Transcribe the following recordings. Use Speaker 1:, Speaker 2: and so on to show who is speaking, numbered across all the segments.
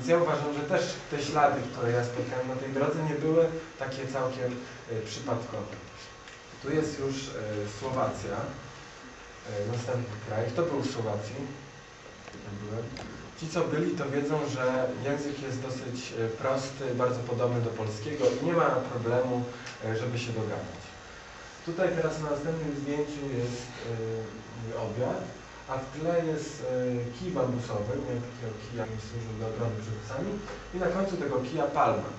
Speaker 1: Więc ja uważam, że też te ślady, które ja spotkałem na tej drodze, nie były takie całkiem e, przypadkowe. Tu jest już e, Słowacja, e, następny kraj. Kto był w Słowacji? Ci, co byli, to wiedzą, że język jest dosyć prosty, bardzo podobny do polskiego i nie ma problemu, żeby się dogadać. Tutaj teraz na następnym zdjęciu jest obiad, a w tle jest e, kij bambusowy, miałem takiego kija, który służył do obrony przed psami i na końcu tego kija palma.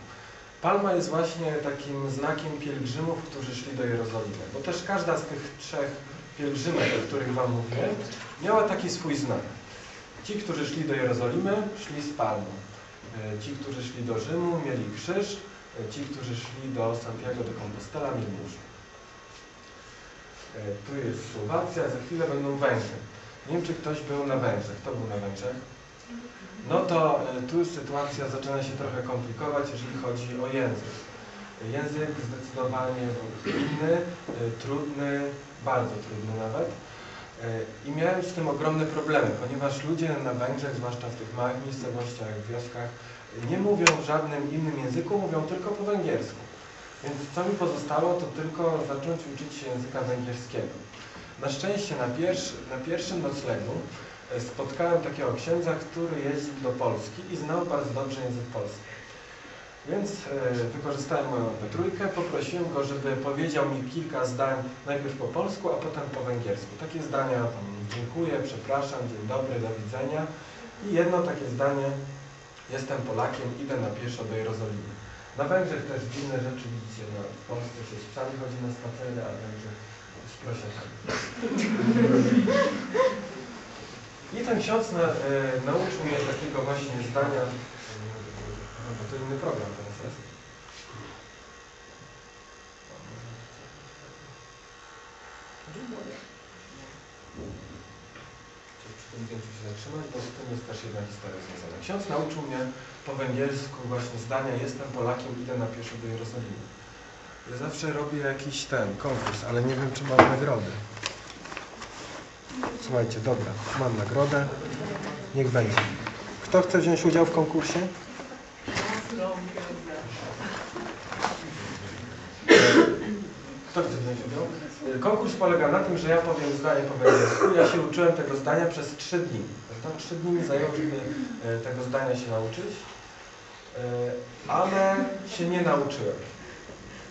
Speaker 1: Palma jest właśnie takim znakiem pielgrzymów, którzy szli do Jerozolimy, bo też każda z tych trzech pielgrzymek, o których Wam mówię, miała taki swój znak. Ci, którzy szli do Jerozolimy, szli z palmą. E, Ci, którzy szli do Rzymu, mieli krzyż. E, Ci, którzy szli do Santiago de Compostela, mieli nóż. Tu jest Słowacja, za chwilę będą Węgry. Nie wiem, czy ktoś był na Węgrzech. Kto był na Węgrzech? No to e, tu sytuacja zaczyna się trochę komplikować, jeżeli chodzi o język. Język zdecydowanie inny, e, trudny, bardzo trudny nawet. E, I miałem z tym ogromne problemy, ponieważ ludzie na Węgrzech, zwłaszcza w tych małych miejscowościach, wioskach, nie mówią w żadnym innym języku, mówią tylko po węgiersku. Więc co mi pozostało, to tylko zacząć uczyć się języka węgierskiego. Na szczęście na, pierwszy, na pierwszym noclegu e, spotkałem takiego księdza, który jeździł do Polski i znał bardzo dobrze język polski. Więc e, wykorzystałem moją trójkę, poprosiłem go, żeby powiedział mi kilka zdań najpierw po polsku, a potem po węgiersku. Takie zdania, tam, dziękuję, przepraszam, dzień dobry, do widzenia. I jedno takie zdanie, jestem Polakiem, idę na pieszo do Jerozolimy. Na Węgrzech też dziwne rzeczy widzicie, no, w Polsce się z psami chodzi na spacery, a Węgrzech prosiakami. I ten ksiądz na, e, nauczył mnie takiego właśnie zdania, no bo to inny program teraz jest. Chciałem przy tym zdjęciu się zatrzymać, bo z tym jest też jedna historia związana. Ksiądz nauczył mnie po węgiersku właśnie zdania jestem Polakiem, idę na pieszo do Jerozolimy. Ja zawsze robię jakiś ten konkurs, ale nie wiem czy mam nagrodę. Słuchajcie, dobra, mam nagrodę. Niech będzie. Kto chce wziąć udział w konkursie? Kto chce wziąć udział? Konkurs polega na tym, że ja powiem zdanie po węgiersku. Ja się uczyłem tego zdania przez trzy dni. Tam trzy dni mi zajęło, żeby y, tego zdania się nauczyć. Y, Ale się nie nauczyłem.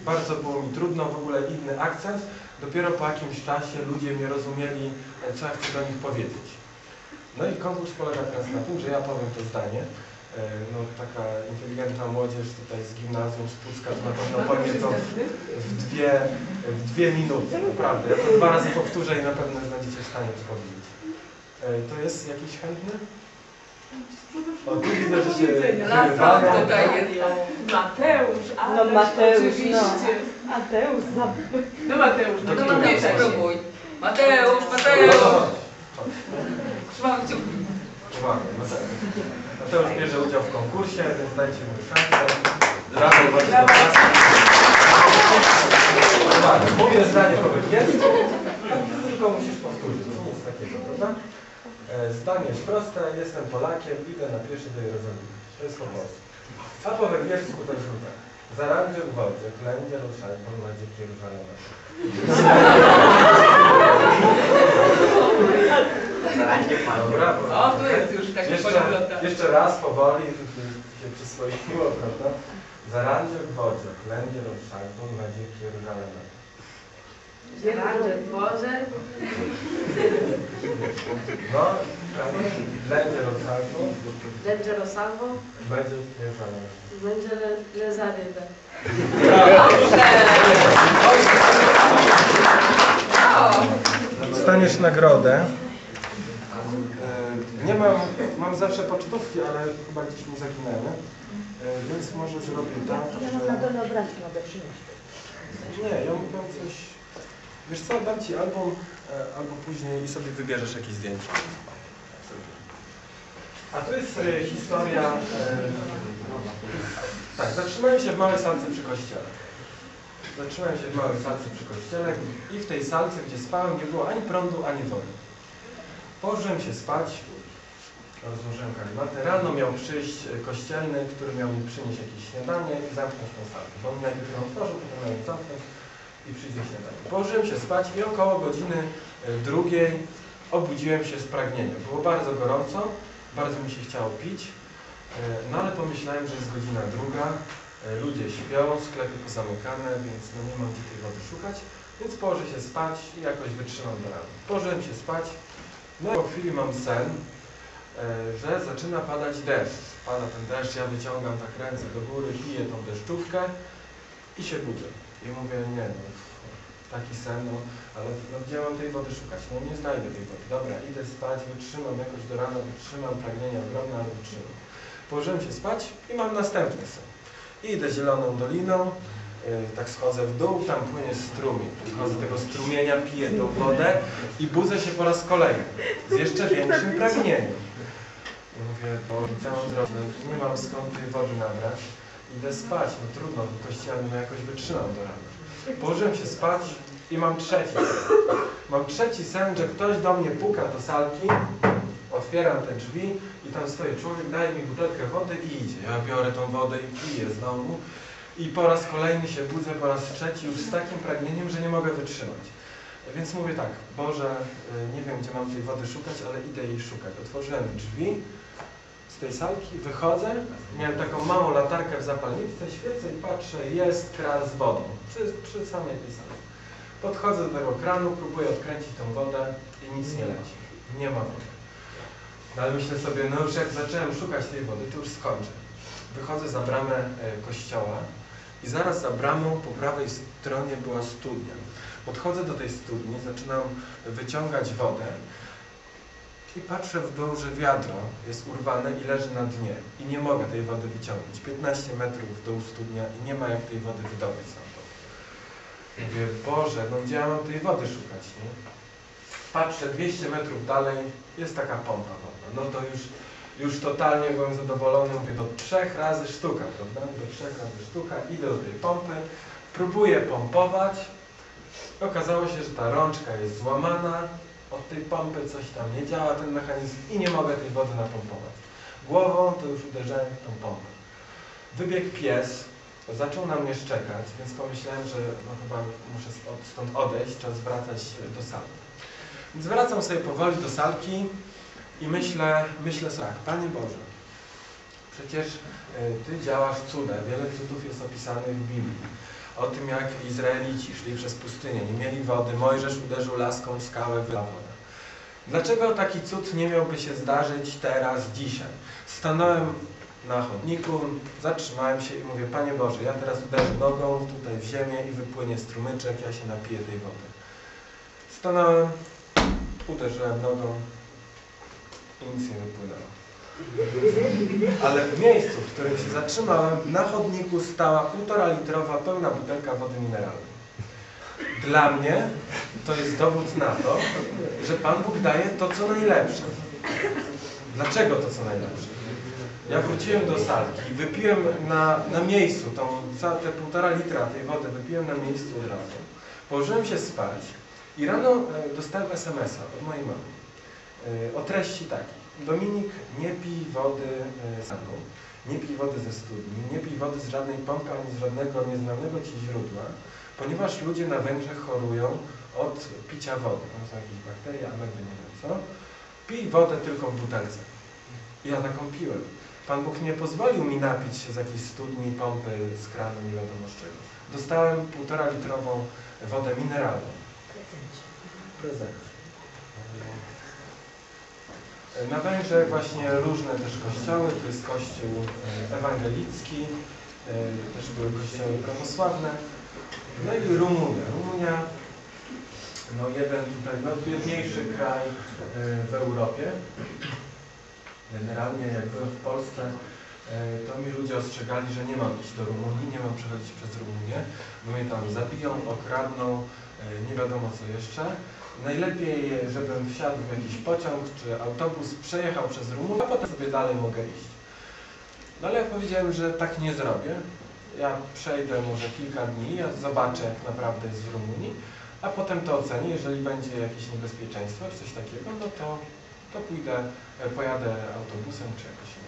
Speaker 1: Bardzo było mi trudno, w ogóle inny akcent. Dopiero po jakimś czasie ludzie mnie rozumieli, co ja chcę do nich powiedzieć. No i konkurs polega teraz na tym, że ja powiem to zdanie. E, No taka inteligentna młodzież tutaj z gimnazjum z Pucka to na pewno powie to w dwie, w dwie minuty, naprawdę. Ja to dwa razy powtórzę i na pewno będziecie w stanie powiedzieć. E, To jest jakiś chętny? O, widzę, że się wyrywają.
Speaker 2: Tutaj jest.
Speaker 3: Mateusz, ale
Speaker 4: No Mateusz,
Speaker 3: oczywiście.
Speaker 4: no. Mateusz, no.
Speaker 3: No Mateusz, no to
Speaker 1: Dobra,
Speaker 3: nie czasie.
Speaker 2: Spróbuj. Mateusz, Mateusz! Trzymam kciuki.
Speaker 1: Uwaga, Mateusz. Mateusz bierze udział w konkursie, więc dajcie mu szansę. Brawo, bardzo dobrze. Uwaga, mówię zdanie po węgiersku, tylko musisz powtórzyć, to nic takiego, prawda? E, Zdanie jest proste, jestem Polakiem, idę na pieszo do Jerozolimy. To jest po polsku. A po węgiersku to brzmi tak. Zarandzie w wodzie, klędzie ruszaj, ponudzie Jeruzalem. Dobra,
Speaker 3: O, tu jest już taki
Speaker 1: jeszcze, jeszcze raz powoli się przyswoiło, prawda? Zarandzie w wodzie, klędzie ruszaj, ponudzie Jeruzalem.
Speaker 3: Radzie Boże.
Speaker 1: No. Klędzie ruszaj,
Speaker 5: Będzie Rosalvo,
Speaker 1: będzie Jeruzalem.
Speaker 5: będzie Le- Lezarybe.
Speaker 1: Dostaniesz nagrodę. E, Nie mam, mam zawsze pocztówki, ale chyba gdzieś mi zaginęły. E, Więc może zrobię tak,
Speaker 4: Ja mam na dole obrazki mogę przynieść.
Speaker 1: Nie, ja mam coś... Wiesz co, dam Ci album, e, albo później i sobie wybierzesz jakieś zdjęcie. A tu jest e, historia... E, tak, zatrzymałem się w małej salce przy kościele. Zatrzymałem się w małej salce przy kościele i w tej salce, gdzie spałem, nie było ani prądu, ani wody. Położyłem się spać rozłożyłem karimatę. Rano miał przyjść kościelny, który miał mi przynieść jakieś śniadanie i zamknąć tą salkę. Bo on najpierw ją otworzył, potem ją zamknąć i przyjść ze śniadania. Położyłem się spać i około godziny e, drugiej obudziłem się z pragnieniem. Było bardzo gorąco, bardzo mi się chciało pić, e, no ale pomyślałem, że jest godzina druga, e, ludzie śpią, sklepy pozamykane, więc no nie mam gdzie tej wody szukać, więc położę się spać i jakoś wytrzymam do rana. Położyłem się spać, no i po chwili mam sen, że zaczyna padać deszcz. Pada ten deszcz, ja wyciągam tak ręce do góry, piję tą deszczówkę i się budzę. I mówię, nie no, taki sen, no, ale no, gdzie mam tej wody szukać? No nie znajdę tej wody. Dobra, idę spać, wytrzymam jakoś do rana, wytrzymam, pragnienie ogromne, ale wytrzymam. Położyłem się spać i mam następny sen. I idę zieloną doliną, yy, tak schodzę w dół, tam płynie strumień. Schodzę z tego strumienia, piję tą wodę i budzę się po raz kolejny z jeszcze większym pragnieniem. I mówię, bo całą drogę nie mam skąd tej wody nabrać. Idę spać, no trudno, w kościele no jakoś wytrzymam do rana. Położyłem się spać i mam trzeci sen. Mam trzeci sen, że ktoś do mnie puka do salki, otwieram te drzwi i tam stoi człowiek, daje mi butelkę wody i idzie. Ja biorę tą wodę i piję znowu. I po raz kolejny się budzę, po raz trzeci już z takim pragnieniem, że nie mogę wytrzymać. Więc mówię tak, Boże, y, nie wiem gdzie mam tej wody szukać, ale idę jej szukać. Otworzyłem drzwi tej salki, wychodzę, miałem taką małą latarkę w zapalniczce, świecę i patrzę, jest kran z wodą przy, przy samej tej salce. Podchodzę do tego kranu, próbuję odkręcić tą wodę i nic nie leci. Nie ma wody. No ale myślę sobie, no już jak zacząłem szukać tej wody, to już skończę. Wychodzę za bramę e, kościoła i zaraz za bramą po prawej stronie była studnia. Podchodzę do tej studni, zaczynam wyciągać wodę i patrzę w dół, że wiadro jest urwane i leży na dnie. I nie mogę tej wody wyciągnąć. 15 metrów w dół studnia i nie ma jak tej wody wydobyć stamtąd. Mówię, Boże, no gdzie mam tej wody szukać, nie? Patrzę 200 metrów dalej, jest taka pompa wodna. No to już, już totalnie byłem zadowolony. Mówię, do trzech razy sztuka, prawda? Do trzech razy sztuka. Idę do tej pompy, próbuję pompować. Okazało się, że ta rączka jest złamana, od tej pompy coś tam nie działa, ten mechanizm i nie mogę tej wody napompować. Głową to już uderzałem w tą pompę. Wybiegł pies, zaczął na mnie szczekać, więc pomyślałem, że no chyba muszę stąd- odejść, czas wracać do salki. Więc wracam sobie powoli do salki i myślę, myślę sobie tak, Panie Boże, przecież y, Ty działasz cuda, wiele cudów jest opisanych w Biblii o tym, jak Izraelici szli przez pustynię, nie mieli wody, Mojżesz uderzył laską w skałę, wylała woda. Dlaczego taki cud nie miałby się zdarzyć teraz, dzisiaj? Stanąłem na chodniku, zatrzymałem się i mówię, Panie Boże, ja teraz uderzę nogą tutaj w ziemię i wypłynie strumyczek, ja się napiję tej wody. Stanąłem, uderzyłem nogą i nic nie wypłynęło. Ale w miejscu, w którym się zatrzymałem, na chodniku stała półtora litrowa pełna butelka wody mineralnej. Dla mnie to jest dowód na to, że Pan Bóg daje to, co najlepsze. Dlaczego to, co najlepsze? Ja wróciłem do salki, wypiłem na, na miejscu tą, te półtora litra tej wody, wypiłem na miejscu od razu. Położyłem się spać i rano e, dostałem SMS-a od mojej mamy e, o treści takiej. Dominik, nie pij wody e, samą, nie pij wody ze studni, nie pij wody z żadnej pompy ani z żadnego nieznanego ci źródła, ponieważ ludzie na Węgrzech chorują od picia wody. Tam są jakieś bakterie, nie wiem co. Pij wodę tylko w butelce. Ja taką piłem. Pan Bóg nie pozwolił mi napić się z jakiejś studni, pompy, z kranu, nie wiadomo z czego. Dostałem półtora litrową wodę mineralną. Prezent. Na Węgrzech właśnie różne też kościoły, tu jest kościół e, ewangelicki, e, też były kościoły prawosławne. No i Rumunia. Rumunia, no jeden tutaj, no kraj e, w Europie. Generalnie jak byłem w Polsce, to mi ludzie ostrzegali, że nie mam iść do Rumunii, nie mam przechodzić przez Rumunię, bo mnie tam zabiją, okradną, nie wiadomo co jeszcze. Najlepiej, żebym wsiadł w jakiś pociąg czy autobus, przejechał przez Rumunię, a potem sobie dalej mogę iść. No ale ja powiedziałem, że tak nie zrobię. Ja przejdę może kilka dni, ja zobaczę jak naprawdę jest w Rumunii, a potem to ocenię. Jeżeli będzie jakieś niebezpieczeństwo czy coś takiego, no to to pójdę, e, pojadę autobusem czy jakoś